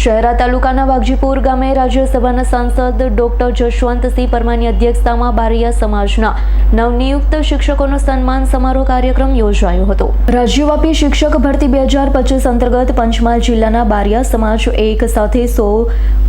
શહેરા તાલુકાના વાઘજીપુર ગામે રાજ્યસભાના સાંસદ ડોક્ટર જશવંતસિંહ પરમારની અધ્યક્ષતામાં બારિયા સમાજના નવનિયુક્ત શિક્ષકોનો સન્માન સમારોહ કાર્યક્રમ યોજાયો હતો. રાજ્યવ્યાપી શિક્ષક ભરતી બે હજાર પચીસ અંતર્ગત પંચમહાલ જિલ્લાના બારિયા સમાજ એક સાથે સો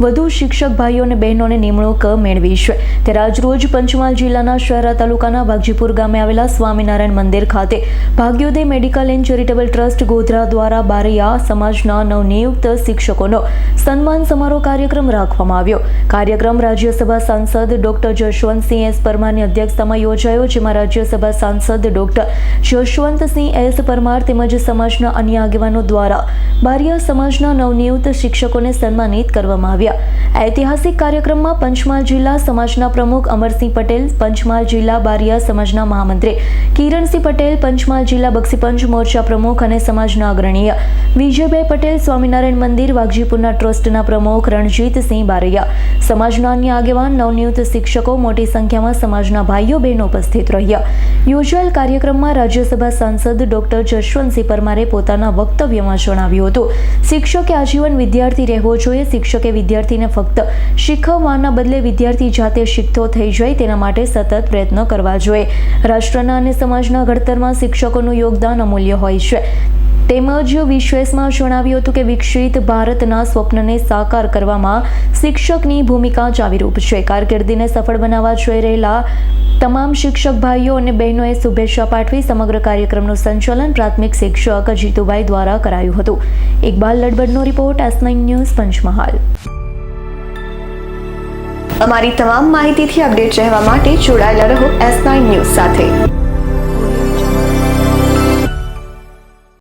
વધુ શિક્ષક ભાઈઓ અને બહેનોને નિમણૂક મેળવી છે. ત્યારે આજરોજ પંચમહાલ જિલ્લાના શહેરા તાલુકાના વાઘજીપુર ગામે આવેલા સ્વામિનારાયણ મંદિર ખાતે Bhagyoday medical and charitable trust Godhra દ્વારા બારિયા સમાજના નવનિયુક્ત શિક્ષકોનો સન્માન સમારોહ કાર્યક્રમ રાખવામાં આવ્યો. કાર્યક્રમ રાજ્યસભા સાંસદ ડોક્ટર જશવંતસિંહ એસ પરમારની અધ્યક્ષતામાં યોજાયો, જેમાં રાજ્યસભા સાંસદ ડોક્ટર જશવંતસિંહ એસ પરમાર તેમજ સમાજના અન્ય આગેવાનો દ્વારા બારિયા સમાજના નવનિયુક્ત શિક્ષકોને સન્માનિત કરવામાં આવ્યા. ઐતિહાસિક કાર્યક્રમમાં પંચમહાલ જિલ્લા સમાજના પ્રમુખ અમરસિંહ પટેલ, પંચમહાલ જિલ્લા બારિયા સમાજના મહામંત્રી કિરણસિંહ પટેલ, પંચમહાલ જિલ્લા બક્ષીપંચ મોરચા પ્રમુખ અને સમાજના અગ્રણીય વિજયભાઈ પટેલ, સ્વામિનારાયણ મંદિર, વાઘજીપુરના ટ્રસ્ટના પ્રમુખ રણજીતસિંહ બારૈયા, સમાજના અન્ય આગેવાન, નવનિયુક્ત શિક્ષકો, મોટી સંખ્યામાં સમાજના ભાઈઓ, બહેનો ઉપસ્થિત રહ્યા. યોજાયેલ કાર્યક્રમમાં રાજ્યસભા સાંસદ ડોક્ટર જશવંતસિંહ પરમારે પોતાના વક્તવ્યમાં જણાવ્યું હતું, શિક્ષકે આજીવન વિદ્યાર્થી રહેવો જોઈએ, શિક્ષકે વિદ્યાર્થીને ફક્ત શીખવવાના બદલે વિદ્યાર્થી જાતે શીખતો થઈ જાય તેના માટે સતત પ્રયત્નો કરવા જોઈએ. રાષ્ટ્રના અને સમાજના ઘડતરમાં શિક્ષકોનું યોગદાન અમૂલ્ય હોય છે. તેમજ વિશ્વેશમાં જણાવ્યું હતું કે વિકસિત ભારતના સ્વપ્નને સાકાર કરવામાં શિક્ષકની ભૂમિકા ચાવીરૂપ છે. કારકિર્દીને સફળ બનાવવા જઈ રહેલા તમામ શિક્ષક ભાઈઓ અને બહેનોએ શુભેચ્છા પાઠવી સમગ્ર કાર્યક્રમનું સંચાલન પ્રાથમિક શિક્ષક જીતુભાઈ દ્વારા કરાયું હતું. ઇકબાલ લડબડનો રિપોર્ટ એસ ન્યૂઝ પંચમહાલ. અમારી તમામ માહિતીથી અપડેટ રહેવા માટે જોડાયેલા રહો એસ ન્યૂઝ સાથે.